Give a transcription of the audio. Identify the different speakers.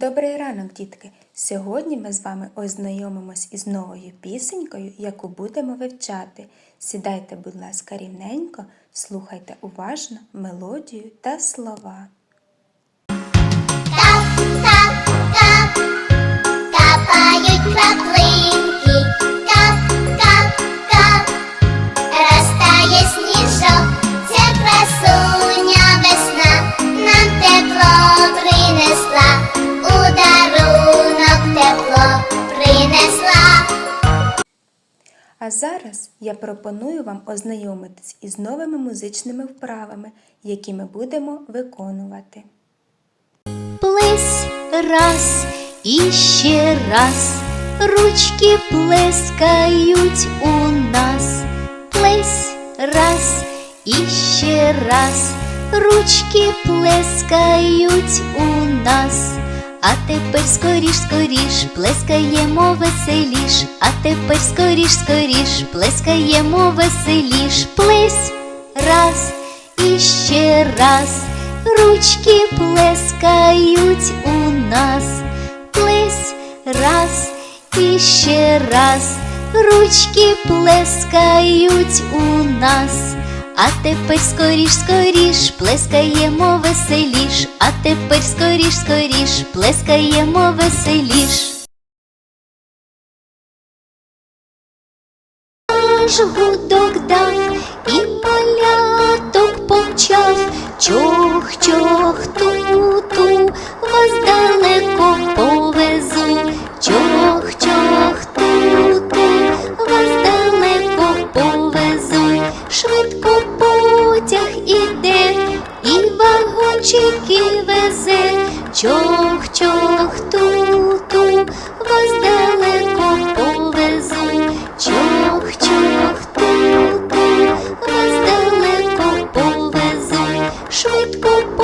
Speaker 1: Добрий ранок, дітки! Сьогодні ми з вами ознайомимось із новою пісенькою, яку будемо вивчати. Сідайте, будь ласка, рівненько, слухайте уважно мелодію та слова. А зараз я пропоную вам ознайомитись із новими музичними вправами, які ми будемо виконувати.
Speaker 2: Плесь раз і ще раз, ручки плескають у нас. Плесь раз і ще раз, ручки плескають у нас. А тепер скоріш, скоріш, плескаємо веселіш, а тепер скоріш, скоріш, плескаємо веселіш. Плесь раз і ще раз, ручки плескають у нас. Плесь раз і ще раз, ручки плескають у нас. А тепер скоріш, скоріш, плескаємо веселіш, а тепер скоріш, скоріш, плескаємо веселіш. Гудок дав і поляток помчав, чох, чох, везе, чох, чох, ту-ту, вас далеко повезу, чох, чох, ту-ту, вас далеко повезу, швидко потяг